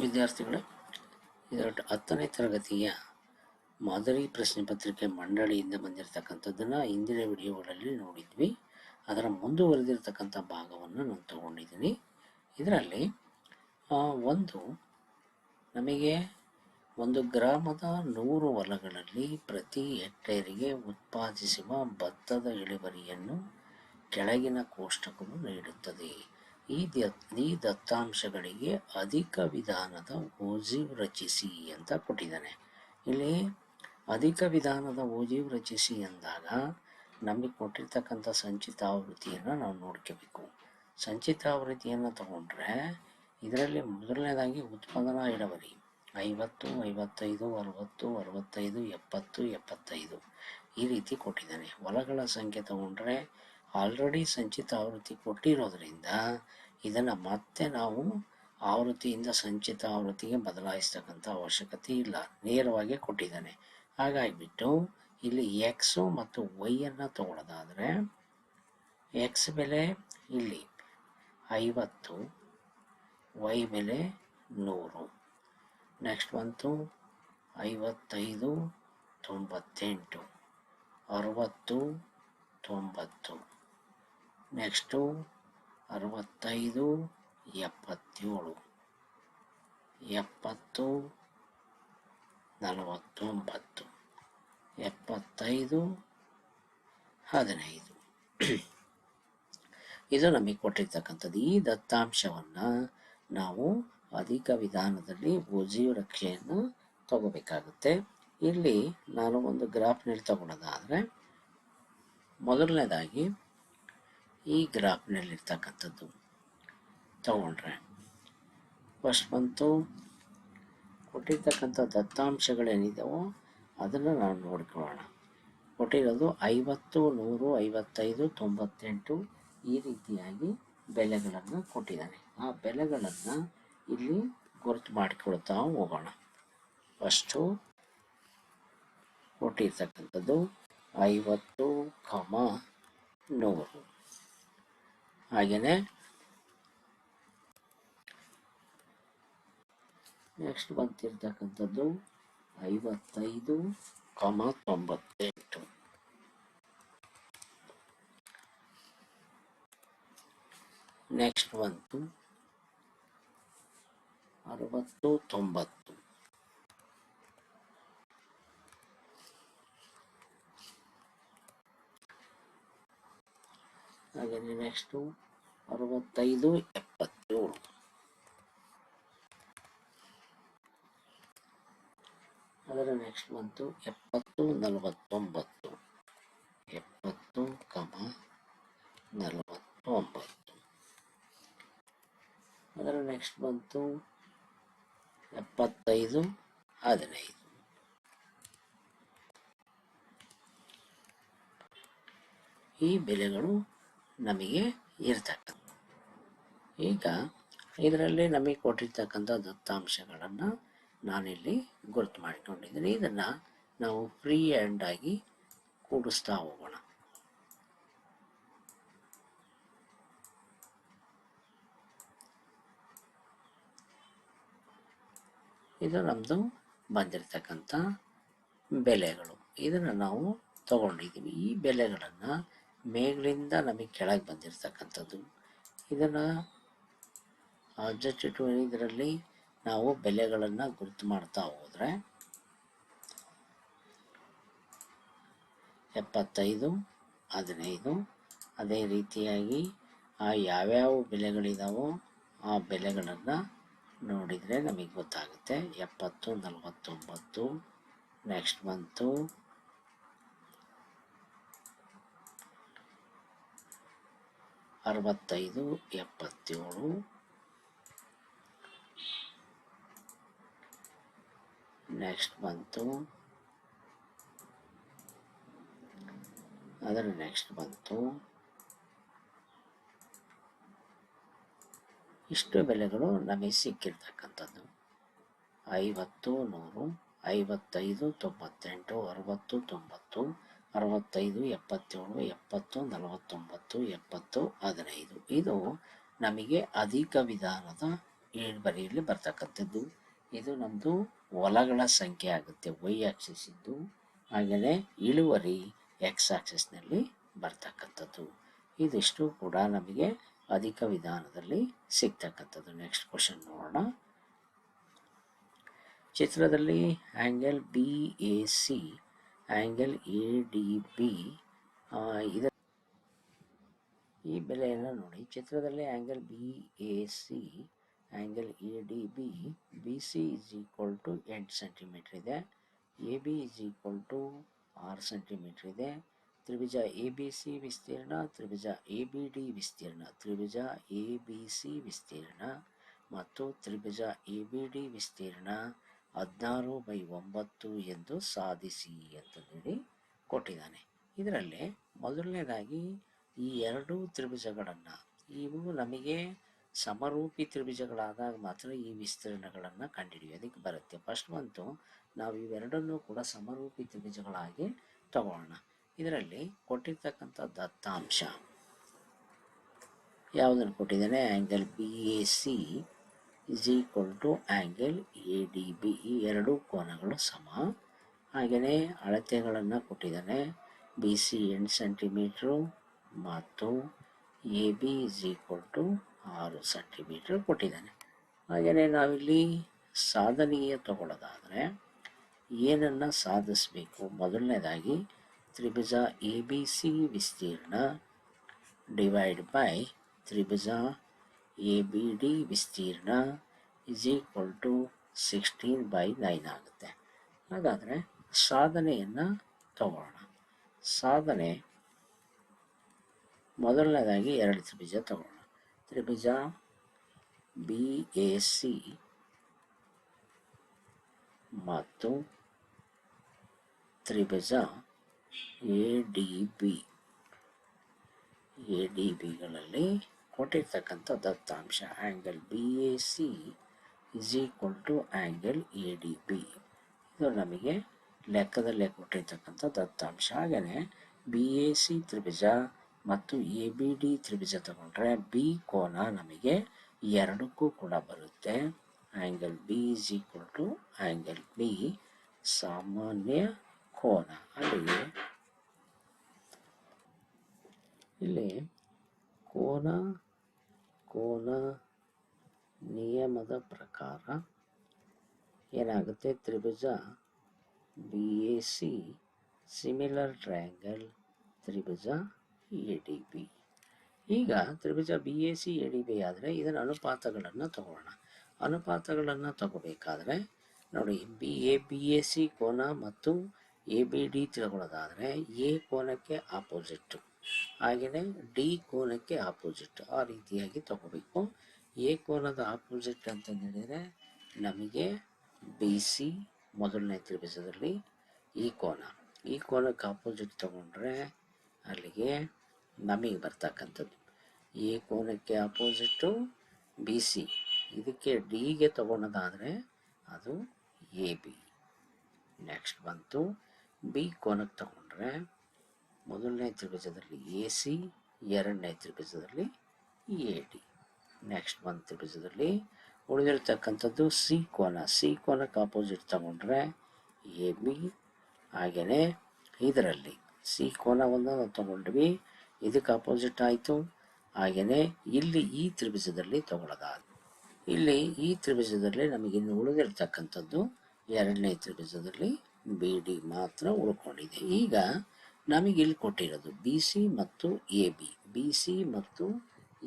ವಿದ್ಯಾರ್ಥಿಗಳೇ ಇದರ ಹತ್ತನೇ ತರಗತಿಯ ಮಾದರಿ ಪ್ರಶ್ನೆ ಪತ್ರಿಕೆ ಮಂಡಳಿಯಿಂದ ಬಂದಿರತಕ್ಕಂಥದ್ದನ್ನು ಹಿಂದಿನ ವಿಡಿಯೋಗಳಲ್ಲಿ ನೋಡಿದ್ವಿ. ಅದರ ಮುಂದುವರೆದಿರತಕ್ಕಂಥ ಭಾಗವನ್ನು ನಾನು ತಗೊಂಡಿದ್ದೀನಿ. ಇದರಲ್ಲಿ ಒಂದು, ನಮಗೆ ಒಂದು ಗ್ರಾಮದ ನೂರು ಹೊಲಗಳಲ್ಲಿ ಪ್ರತಿ ಹೆಕ್ಟೇರಿಗೆ ಉತ್ಪಾದಿಸುವ ಭತ್ತದ ಇಳುವರಿಯನ್ನು ಕೆಳಗಿನ ಕೋಷ್ಟಕವು ನೀಡುತ್ತದೆ. ಈ ಈ ದತ್ತಾಂಶಗಳಿಗೆ ಅಧಿಕ ವಿಧಾನದ ಓಜಿವ್ ರಚಿಸಿ ಅಂತ ಕೊಟ್ಟಿದ್ದಾನೆ. ಇಲ್ಲಿ ಅಧಿಕ ವಿಧಾನದ ಓಜಿವ್ ರಚಿಸಿ ಎಂದಾಗ ನಮಗೆ ಕೊಟ್ಟಿರ್ತಕ್ಕಂಥ ಸಂಚಿತ ಆವೃತ್ತಿಯನ್ನು ನಾವು ನೋಡ್ಕೋಬೇಕು. ಸಂಚಿತ ಆವೃತ್ತಿಯನ್ನು ತಗೊಂಡ್ರೆ ಇದರಲ್ಲಿ ಮೊದಲನೇದಾಗಿ ಉತ್ಪಾದನಾ ಇಳುವರಿ ಐವತ್ತು, ಐವತ್ತೈದು, ಅರವತ್ತು, ಅರವತ್ತೈದು, ಎಪ್ಪತ್ತು, ಎಪ್ಪತ್ತೈದು ಈ ರೀತಿ ಕೊಟ್ಟಿದ್ದಾನೆ. ಹೊಲಗಳ ಸಂಖ್ಯೆ ತಗೊಂಡ್ರೆ ಆಲ್ರೆಡಿ ಸಂಚಿತ ಆವೃತ್ತಿ ಕೊಟ್ಟಿರೋದ್ರಿಂದ ಇದನ್ನು ಮತ್ತೆ ನಾವು ಆವೃತ್ತಿಯಿಂದ ಸಂಚಿತ ಆವೃತ್ತಿಗೆ ಬದಲಾಯಿಸ್ತಕ್ಕಂಥ ಅವಶ್ಯಕತೆ ಇಲ್ಲ. ನೇರವಾಗಿ ಕೊಟ್ಟಿದ್ದಾನೆ. ಹಾಗಾಗಿಬಿಟ್ಟು ಇಲ್ಲಿ ಎಕ್ಸು ಮತ್ತು ವೈಯನ್ನು ತಗೊಳ್ಳೋದಾದರೆ ಎಕ್ಸ್ ಬೆಲೆ ಇಲ್ಲಿ ಐವತ್ತು ವೈ ಬೆಲೆ ನೂರು. ನೆಕ್ಸ್ಟ್ ಬಂತು ಐವತ್ತೈದು ತೊಂಬತ್ತೆಂಟು, ಅರವತ್ತು ತೊಂಬತ್ತು. ನೆಕ್ಸ್ಟು ಅರವತ್ತೈದು ಎಪ್ಪತ್ತೇಳು. ಎಪ್ಪತ್ತು, ನಲವತ್ತೊಂಬತ್ತು. ಎಪ್ಪತ್ತೈದು, ಹದಿನೈದು. ಇದು ನಮಗೆ ಕೊಟ್ಟಿರ್ತಕ್ಕಂಥದ್ದು. ಈ ದತ್ತಾಂಶವನ್ನು ನಾವು ಅಧಿಕ ವಿಧಾನದಲ್ಲಿ ಓಜಿಯು ರಕ್ಷೆಯನ್ನು ತಗೋಬೇಕಾಗುತ್ತೆ. ಇಲ್ಲಿ ನಾನು ಒಂದು ಗ್ರಾಫ್ನಲ್ಲಿ ತಗೊಳ್ಳೋದಾದರೆ ಮೊದಲನೇದಾಗಿ ಈ ಗ್ರಾಫ್ನಲ್ಲಿರ್ತಕ್ಕಂಥದ್ದು ತಗೊಂಡ್ರೆ. ಫಸ್ಟ್ ಬಂತು, ಕೊಟ್ಟಿರ್ತಕ್ಕಂಥ ದತ್ತಾಂಶಗಳೇನಿದ್ದಾವೋ ಅದನ್ನು ನಾವು ನೋಡ್ಕೊಳ್ಳೋಣ. ಕೊಟ್ಟಿರೋದು ಐವತ್ತು, ನೂರು, ಐವತ್ತೈದು, ತೊಂಬತ್ತೆಂಟು ಈ ರೀತಿಯಾಗಿ ಬೆಲೆಗಳನ್ನು ಕೊಟ್ಟಿದ್ದಾನೆ ಆ ಬೆಲೆಗಳನ್ನು ಇಲ್ಲಿ ಗುರುತು ಮಾಡಿಕೊಳ್ತಾ ಹೋಗೋಣ. ಫಸ್ಟು ಕೊಟ್ಟಿರ್ತಕ್ಕಂಥದ್ದು ಐವತ್ತು, ಕಮ, ನೂರು. ಹಾಗೆಯೇ ನೆಕ್ಸ್ಟ್ ಬಂತಿರ್ತಕ್ಕಂಥದ್ದು ಐವತ್ತೈದು ಕಮ ತೊಂಬತ್ತೆಂಟು. ನೆಕ್ಸ್ಟ್ ಬಂತು ಅರವತ್ತು ತೊಂಬತ್ತು. ಹಾಗೆಯೇ ನೆಕ್ಸ್ಟು ಅರವತ್ತೈದು ಎಪ್ಪತ್ತೇಳು. ಅದರ ನೆಕ್ಸ್ಟ್ ಬಂತು ಎಪ್ಪತ್ತು ನಲವತ್ತೊಂಬತ್ತು. ಎಪ್ಪತ್ತು ಕಮ ನಲವತ್ತೊಂಬತ್ತು. ಅದರ ನೆಕ್ಸ್ಟ್ ಬಂತು ಎಪ್ಪತ್ತೈದು ಹದಿನೈದು. ಈ ಬೆಲೆಗಳು ನಮಗೆ ಇರ್ತಕ್ಕಂಥ ಈಗ ಇದರಲ್ಲಿ ನಮಗೆ ಕೊಟ್ಟಿರ್ತಕ್ಕಂಥ ದತ್ತಾಂಶಗಳನ್ನು ನಾನಿಲ್ಲಿ ಗುರುತು ಮಾಡಿಕೊಂಡಿದ್ದೀನಿ. ಇದನ್ನು ನಾವು ಫ್ರೀ ಹ್ಯಾಂಡ್ ಆಗಿ ಕೂಡಿಸ್ತಾ ಹೋಗೋಣ. ಇದು ನಮ್ಮದು ಬಂದಿರತಕ್ಕಂಥ ಬೆಲೆಗಳು. ಇದನ್ನು ನಾವು ತಗೊಂಡಿದ್ದೀವಿ ಈ ಬೆಲೆಗಳನ್ನು ಮೇಲಿಂದ ನಮಗೆ ಕೆಳಗೆ ಬಂದಿರತಕ್ಕಂಥದ್ದು. ಇದನ್ನು ಅಡ್ಜಸ್ಟ್ ಇದರಲ್ಲಿ ನಾವು ಬೆಲೆಗಳನ್ನು ಗುರುತು ಮಾಡ್ತಾ ಹೋದರೆ ಎಪ್ಪತ್ತೈದು, ಹದಿನೈದು, ಅದೇ ರೀತಿಯಾಗಿ ಆ ಯಾವ್ಯಾವ ಬೆಲೆಗಳಿದಾವೋ ಆ ಬೆಲೆಗಳನ್ನು ನೋಡಿದರೆ ನಮಗೆ ಗೊತ್ತಾಗುತ್ತೆ. ಎಪ್ಪತ್ತು, ನಲವತ್ತೊಂಬತ್ತು ನೆಕ್ಸ್ಟ್ ಬಂತು ಅರವತ್ತೈದು, ಎಪ್ಪತ್ತೇಳು. ನೆಕ್ಸ್ಟ್ ಬಂತು. ಅದರ ನೆಕ್ಸ್ಟ್ ಬಂತು. ಇಷ್ಟು ಬೆಲೆಗಳು ನಮಗೆ ಸಿಕ್ಕಿರ್ತಕ್ಕಂಥದ್ದು. ಐವತ್ತು ನೂರು, ಐವತ್ತೈದು, ತೊಂಬತ್ತೆಂಟು, ಅರವತ್ತು, ತೊಂಬತ್ತು. ಅರವತ್ತೈದು, ಎಪ್ಪತ್ತೇಳು, ಎಪ್ಪತ್ತು, ನಲವತ್ತೊಂಬತ್ತು, ಎಪ್ಪತ್ತು, ಹದಿನೈದು. ಇದು ನಮಗೆ ಅಧಿಕ ವಿಧಾನದ ಇಳುವರಿಯಲ್ಲಿ ಬರ್ತಕ್ಕಂಥದ್ದು. ಇದು ನಮ್ಮದು ಹೊಲಗಳ ಸಂಖ್ಯೆ ಆಗುತ್ತೆ, ವೈ ಆಕ್ಸಿಸ್ ಇದ್ದು ಹಾಗೆಯೇ ಇಳುವರಿ ಎಕ್ಸ್ ಆಕ್ಸಿಸ್ನಲ್ಲಿ ಬರ್ತಕ್ಕಂಥದ್ದು. ಇದಿಷ್ಟು ಕೂಡ ನಮಗೆ ಅಧಿಕ ವಿಧಾನದಲ್ಲಿ ಸಿಗ್ತಕ್ಕಂಥದ್ದು. ನೆಕ್ಸ್ಟ್ ಕ್ವಶನ್ ನೋಡೋಣ. ಚಿತ್ರದಲ್ಲಿ angle B A C angle A D B ಇದರ ಈ ಬೆಲೆಯನ್ನು ನೋಡಿ. ಚಿತ್ರದಲ್ಲಿ angle B A C angle A D B B C is equal to ಎಂಟು ಸೆಂಟಿಮೀಟ್ರ್ ಇದೆ. A B is equal to ಆರು ಸೆಂಟಿಮೀಟ್ರ್ ಇದೆ. ತ್ರಿಭುಜ ಎ ಬಿ ಸಿ ವಿಸ್ತೀರ್ಣ, ತ್ರಿಭುಜ ಎ ಬಿ ಡಿ ವಿಸ್ತೀರ್ಣ, ತ್ರಿಭುಜ ಎ ಬಿ ಸಿ ವಿಸ್ತೀರ್ಣ ಮತ್ತು ತ್ರಿಭುಜ ಎ ಬಿ ಡಿ ವಿಸ್ತೀರ್ಣ. ಹದಿನಾರು ಬೈ ಒಂಬತ್ತು ಎಂದು ಸಾಧಿಸಿ ಅಂತ ಹೇಳಿ ಕೊಟ್ಟಿದ್ದಾನೆ. ಇದರಲ್ಲಿ ಮೊದಲನೇದಾಗಿ ಈ ಎರಡು ತ್ರಿಭುಜಗಳನ್ನು ಇವು ನಮಗೆ ಸಮರೂಪಿ ತ್ರಿಭುಜಗಳಾದಾಗ ಮಾತ್ರ ಈ ವಿಸ್ತೀರ್ಣಗಳನ್ನು ಕಂಡುಹಿಡಿಯೋದಕ್ಕೆ ಬರುತ್ತೆ. ಫಸ್ಟ್ ಬಂತು ನಾವು ಇವೆರಡನ್ನೂ ಕೂಡ ಸಮರೂಪಿ ತ್ರಿಭುಜಗಳಾಗಿ ತಗೊಳ್ಳೋಣ. ಇದರಲ್ಲಿ ಕೊಟ್ಟಿರ್ತಕ್ಕಂಥ ದತ್ತಾಂಶ ಯಾವುದನ್ನು ಕೊಟ್ಟಿದ್ದಾನೆ? Angle B A C is equal to angle A D B ಈ ಎರಡು ಕೋನಗಳು ಸಮ. ಹಾಗೆಯೇ ಅಳತೆಗಳನ್ನು ಕೊಟ್ಟಿದ್ದಾನೆ. ಬಿ ಸಿ ಎಂಟು ಸೆಂಟಿಮೀಟ್ರು ಮತ್ತು A B is equal to ಆರು ಸೆಂಟಿಮೀಟ್ರ್ ಕೊಟ್ಟಿದ್ದಾನೆ. ಹಾಗೆಯೇ ನಾವಿಲ್ಲಿ ಸಾಧನೀಯ ತಗೊಳ್ಳೋದಾದರೆ ಏನನ್ನು ಸಾಧಿಸಬೇಕು? ಮೊದಲನೇದಾಗಿ, ತ್ರಿಭುಜ ಎ ಬಿ ಸಿ ವಿಸ್ತೀರ್ಣ ಡಿವೈಡ್ ಬೈ ತ್ರಿಭುಜ ಎ ಬಿ ಡಿ ವಿಸ್ತೀರ್ಣ is equal to sixteen by nine ಆಗುತ್ತೆ. ಹಾಗಾದರೆ ಸಾಧನೆಯನ್ನು ತಗೊಳ್ಳೋಣ ಸಾಧನೆ ಮೊದಲನೇದಾಗಿ ಎರಡು ತ್ರಿಭುಜ ತಗೊಳ್ಳೋಣ ತ್ರಿಭುಜ ಬಿ ಎ ಸಿ ಮತ್ತು ತ್ರಿಭುಜ A D B A D ಬಿಗಳಲ್ಲಿ ಕೊಟ್ಟಿರ್ತಕ್ಕಂಥ ದತ್ತಾಂಶ angle B A C is equal to angle A D B ಇದು ನಮಗೆ ಲೆಕ್ಕದಲ್ಲೇ ಕೊಟ್ಟಿರ್ತಕ್ಕಂಥ ದತ್ತಾಂಶ ಹಾಗೆಯೇ ಬಿ ಎ ಸಿ ತ್ರಿಭುಜ ಮತ್ತು ಎ ಬಿ ಡಿ ತ್ರಿಭುಜ ತಗೊಂಡ್ರೆ ಬಿ ಕೋನ ನಮಗೆ ಎರಡಕ್ಕೂ ಕೂಡ ಬರುತ್ತೆ. Angle B is equal to angle B ಸಾಮಾನ್ಯ ಕೋನ. ಅಲ್ಲಿಗೆ ಇಲ್ಲಿ ಕೋನ ಕೋನ ನಿಯಮದ ಪ್ರಕಾರ ಏನಾಗುತ್ತೆ? ತ್ರಿಭುಜ B A C similar triangle Tribhuja A D B ಈಗ ತ್ರಿಭುಜ B A C A D B ಆದರೆ ಇದರ ಅನುಪಾತಗಳನ್ನು ತಗೊಳ್ಳೋಣ. ಅನುಪಾತಗಳನ್ನು ತಗೋಬೇಕಾದ್ರೆ ನೋಡಿ B A B A C ಕೋನ ಮತ್ತು ಎ ಬಿ ಡಿ ತಿಳ್ಕೊಳ್ಳೋದಾದರೆ ಎ ಕೋನಕ್ಕೆ ಆಪೋಸಿಟ್ಟು ಹಾಗೆಯೇ ಡಿ ಕೋನಕ್ಕೆ ಆಪೋಸಿಟ್ ಆ ರೀತಿಯಾಗಿ ತಗೋಬೇಕು. ಎ ಕೋನದ ಆಪೋಸಿಟ್ ಅಂತ ಹೇಳಿದರೆ ನಮಗೆ ಬಿ, ಸಿ ಮೊದಲನೇ ತ್ರಿಭುಜದಲ್ಲಿ ಈ ಕೋನ. ಈ ಕೋನಕ್ಕೆ ಆಪೋಸಿಟ್ ತಗೊಂಡ್ರೆ ಅಲ್ಲಿಗೆ ನಮಗೆ ಬರ್ತಕ್ಕಂಥದ್ದು. ಎ ಕೋನಕ್ಕೆ ಆಪೋಸಿಟ್ಟು ಬಿ, ಸಿ. ಇದಕ್ಕೆ ಡಿಗೆ ತಗೊಳೋದಾದರೆ ಅದು ಎ, ಬಿ. ನೆಕ್ಸ್ಟ್ ಬಂತು. ಬಿ ಕೋನಕ್ಕೆ ತಗೊಂಡ್ರೆ ಮೊದಲನೇ ತ್ರಿಭುಜದಲ್ಲಿ ಎ ಸಿ, ಎರಡನೇ ತ್ರಿಭುಜದಲ್ಲಿ ಎ ಡಿ. ನೆಕ್ಸ್ಟ್ ಒಂದು ತ್ರಿಭುಜದಲ್ಲಿ ಉಳಿದಿರ್ತಕ್ಕಂಥದ್ದು ಸಿ ಕೋನ. ಸಿ ಕೋನಕ್ಕೆ ಆಪೋಸಿಟ್ ತಗೊಂಡ್ರೆ ಎ ಬಿ. ಹಾಗೆಯೇ ಇದರಲ್ಲಿ ಸಿ ಕೋನ ಒಂದು ನಾವು ತಗೊಂಡ್ವಿ, ಇದಕ್ಕೆ ಅಪೋಸಿಟ್ ಆಯಿತು. ಹಾಗೆಯೇ ಇಲ್ಲಿ ಈ ತ್ರಿಭುಜದಲ್ಲಿ ತಗೊಳ್ಳೋದಾದ. ಇಲ್ಲಿ ಈ ತ್ರಿಭುಜದಲ್ಲಿ ನಮಗೆ ಇನ್ನು ಉಳಿದಿರ್ತಕ್ಕಂಥದ್ದು ಎರಡನೇ ತ್ರಿಭುಜದಲ್ಲಿ ಬಿ ಡಿ ಮಾತ್ರ ಉಳ್ಕೊಂಡಿದೆ. ಈಗ ನಮಗೆ ಇಲ್ಲಿ ಕೊಟ್ಟಿರೋದು ಬಿ ಸಿ ಮತ್ತು ಎ ಬಿ ಬಿ ಸಿ ಮತ್ತು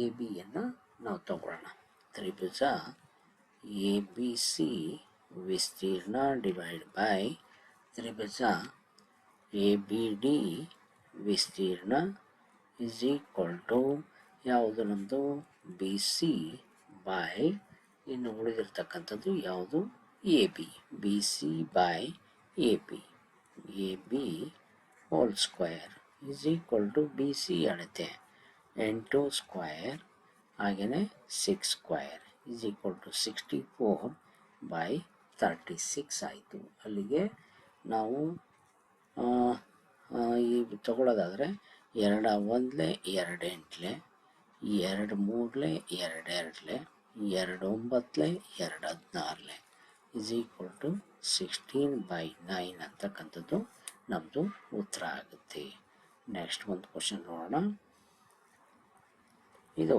ಎ ಬಿಯನ್ನು ನಾವು ತಗೊಳ್ಳೋಣ. ತ್ರಿಭುಜ ಎ ಬಿ ಸಿ ವಿಸ್ತೀರ್ಣ ಡಿವೈಡ್ ಬೈ ತ್ರಿಭುಜ ಎ ಬಿ ಡಿ ವಿಸ್ತೀರ್ಣ ಇಸ್ ಈಕ್ವಲ್ ಟು ಯಾವುದು ನಮ್ಮದು ಬಿ ಸಿ ಬೈ ಇನ್ನು ಉಳಿದಿರ್ತಕ್ಕಂಥದ್ದು ಯಾವುದು? A B B C by A B A B whole square is equal to B C ಅಳತೆ ಎಂಟು ಸ್ಕ್ವಯರ್ ಹಾಗೆಯೇ six square is equal to sixty four by thirty six ಆಯಿತು. ಅಲ್ಲಿಗೆ ನಾವು ಈ ತಗೊಳ್ಳೋದಾದರೆ ಎರಡ ಒಂದ್ಲೆ ಎರಡು ಎಂಟ್ಲೆ, ಎರಡು ಮೂರಲೆ ಎರಡು ಎರಡ್ಲೆ, ಎರಡು ಒಂಬತ್ತಲೆ ಎರಡು ಹದಿನಾರಲೆ is equal to sixteen by nine ಅಂತಕ್ಕಂಥದ್ದು ನಮ್ಮದು ಉತ್ತರ ಆಗುತ್ತೆ. ನೆಕ್ಸ್ಟ್ ಒಂದು ಕ್ವಶನ್ ನೋಡೋಣ. ಇದು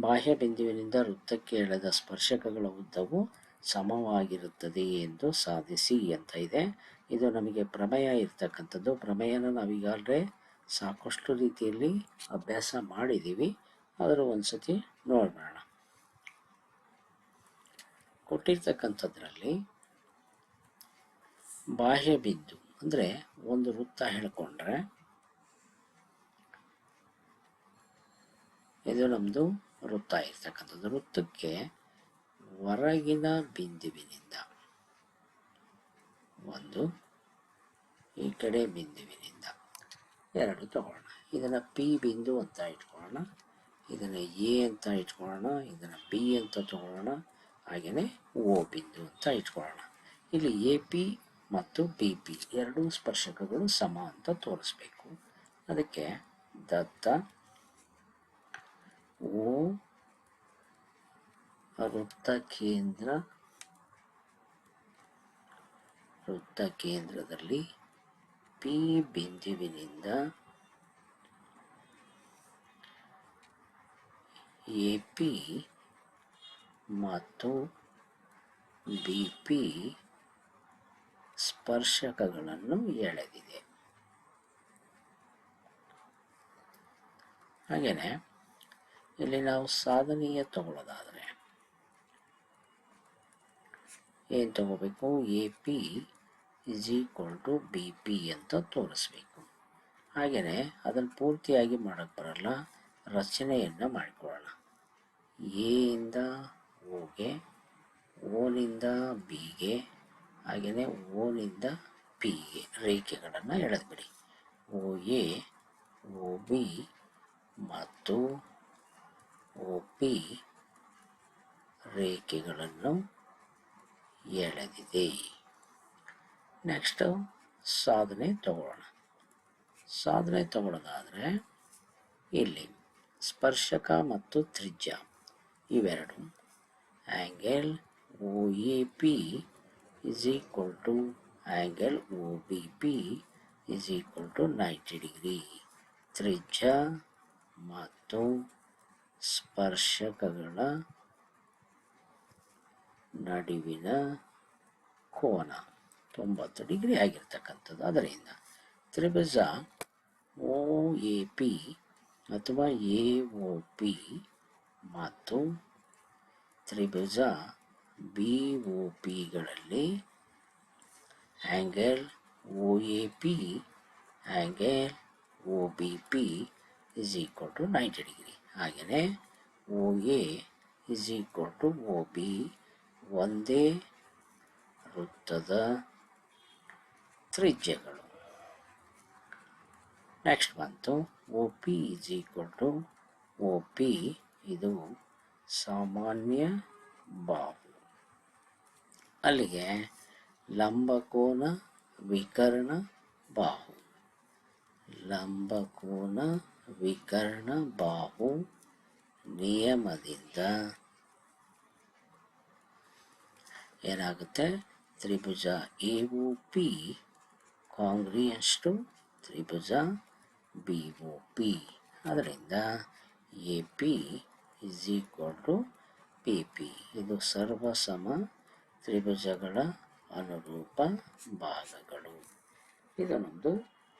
ಬಾಹ್ಯ ಬಿಂದುವಿನಿಂದ ವೃತ್ತಕ್ಕೆ ಎಳೆದ ಸ್ಪರ್ಶಕಗಳ ಉದ್ದವು ಸಮವಾಗಿರುತ್ತದೆ ಎಂದು ಸಾಧಿಸಿ ಅಂತ ಇದೆ. ಇದು ನಮಗೆ ಪ್ರಮೇಯ ಇರ್ತಕ್ಕಂಥದ್ದು. ಪ್ರಮೇಯನ ನಾವೀಗಾಗಲೇ ಸಾಕಷ್ಟು ರೀತಿಯಲ್ಲಿ ಅಭ್ಯಾಸ ಮಾಡಿದ್ದೀವಿ ಅದರ ಒಂದು ಸತಿ ನೋಡೋಣ ಕೊಟ್ಟಿರ್ತಕ್ಕಂಥದ್ರಲ್ಲಿ ಬಾಹ್ಯ ಬಿಂದು ಅಂದರೆ ಒಂದು ವೃತ್ತ ಹೇಳ್ಕೊಂಡ್ರೆ, ಇದು ನಮ್ಮದು ವೃತ್ತ ಇರ್ತಕ್ಕಂಥದ್ದು. ವೃತ್ತಕ್ಕೆ ಹೊರಗಿನ ಬಿಂದುವಿನಿಂದ, ಒಂದು ಈ ಕಡೆ ಬಿಂದುವಿನಿಂದ ಎರಡು ತಗೊಳ್ಳೋಣ. ಇದನ್ನು ಪಿ ಬಿಂದು ಅಂತ ಇಟ್ಕೊಳ್ಳೋಣ. ಇದನ್ನು ಎ ಅಂತ ಇಟ್ಕೊಳ್ಳೋಣ. ಇದನ್ನು ಬಿ ಅಂತ ತಗೊಳ್ಳೋಣ. ಹಾಗೆಯೇ ಓ ಬಿಂದು ಅಂತ ಇಟ್ಕೊಳ್ಳೋಣ. ಇಲ್ಲಿ ಎ ಪಿ ಮತ್ತು ಬಿ ಪಿ ಎರಡೂ ಸ್ಪರ್ಶಕಗಳು ಸಮ ಅಂತ ತೋರಿಸ್ಬೇಕು. ಅದಕ್ಕೆ ದತ್ತ ಓ ವೃತ್ತ ಕೇಂದ್ರ, ವೃತ್ತ ಕೇಂದ್ರದಲ್ಲಿ ಪಿ ಬಿಂದುವಿನಿಂದ ಎ ಪಿ ಮತ್ತು ಬಿ ಪಿ ಸ್ಪರ್ಶಕಗಳನ್ನು ಎಳೆದಿದೆ. ಹಾಗೆಯೇ, ಇಲ್ಲಿ ನಾವು ಸಾಧನೀಯ ತಗೊಳ್ಳೋದಾದರೆ, ಏನು ತಗೋಬೇಕು? A P is equal to B P ಅಂತ ತೋರಿಸ್ಬೇಕು. ಹಾಗೆಯೇ, ಅದನ್ನು ಪೂರ್ತಿಯಾಗಿ ಮಾಡೋಕ್ಕೆ ಬರಲ್ಲ, ರಚನೆಯನ್ನು ಮಾಡಿಕೊಳ್ಳೋಣ. ಇಂದ ಓಗೆ ಓನಿಂದ ಬಿಗೆ ಹಾಗೆಯೇ ಓನಿಂದ ಪಿಗೆ ರೇಖೆಗಳನ್ನು ಎಳೆದ್ಬಿಡಿ. ಓ ಎ, ಓ ಬಿ ಮತ್ತು ಓ ಪಿ ರೇಖೆಗಳನ್ನು ಎಳೆದಿದೆ. ನೆಕ್ಸ್ಟು ಸಾಧನೆ ತಗೊಳ್ಳೋಣ. ಸಾಧನೆ ತಗೊಳ್ಳೋದಾದರೆ ಇಲ್ಲಿ ಸ್ಪರ್ಶಕ ಮತ್ತು ತ್ರಿಜ್ಯ ಇವೆರಡು. Angle O A, P to angle O B P is equal to ninety degree ತ್ರಿಜ್ಯ ಮತ್ತು ಸ್ಪರ್ಶಕಗಳ ನಡುವಿನ ಕೋನ ತೊಂಬತ್ತು ಡಿಗ್ರಿ ಆಗಿರ್ತಕ್ಕಂಥದ್ದು. ಅದರಿಂದ ತ್ರಿಭುಜ ಓ ಎ ಪಿ ಅಥವಾ ಎ ಒ ಪಿ ಮತ್ತು ತ್ರಿಭುಜ B O ಪಿಗಳಲ್ಲಿ angle O A P angle O B P is equal to ninety degree ಹಾಗೆಯೇ O A is equal to O B ಒಂದೇ ವೃತ್ತದ ತ್ರಿಜ್ಯಗಳು. ನೆಕ್ಸ್ಟ್ ಬಂತು. O P is equal to O P ಇದು ಸಾಮಾನ್ಯ ಬಾಹು ಅಲ್ಲಿಗೆ ಲಂಬಕೋನ ವಿಕರ್ಣ ಬಾಹು. ಲಂಬಕೋನ ವಿಕರ್ಣ ಬಾಹು ನಿಯಮದಿಂದ ಏನಾಗುತ್ತೆ? ತ್ರಿಭುಜ A O P congruence to Tribhuja B O P. ಅದರಿಂದ A P is equal to P P. ಇದು ಸರ್ವಸಮ ತ್ರಿಭುಜಗಳ ಅನುರೂಪ ಭಾಗಗಳು. ಇದು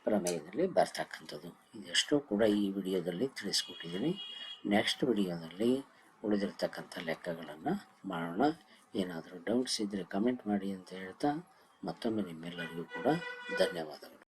ಪ್ರಮೇಯದಲ್ಲಿ ಬರ್ತಕ್ಕಂಥದ್ದು. ಇದೆಷ್ಟು ಕೂಡ ಈ ವಿಡಿಯೋದಲ್ಲಿ ತಿಳಿಸ್ಕೊಟ್ಟಿದ್ದೀನಿ. ನೆಕ್ಸ್ಟ್ ವಿಡಿಯೋದಲ್ಲಿ ಉಳಿದಿರ್ತಕ್ಕಂಥ ಲೆಕ್ಕಗಳನ್ನು ಮಾಡೋಣ. ಏನಾದರೂ ಡೌಟ್ಸ್ ಇದ್ದರೆ ಕಮೆಂಟ್ ಮಾಡಿ ಅಂತ ಹೇಳ್ತಾ ಮತ್ತೊಮ್ಮೆ ನಿಮ್ಮೆಲ್ಲರಿಗೂ ಕೂಡ ಧನ್ಯವಾದಗಳು.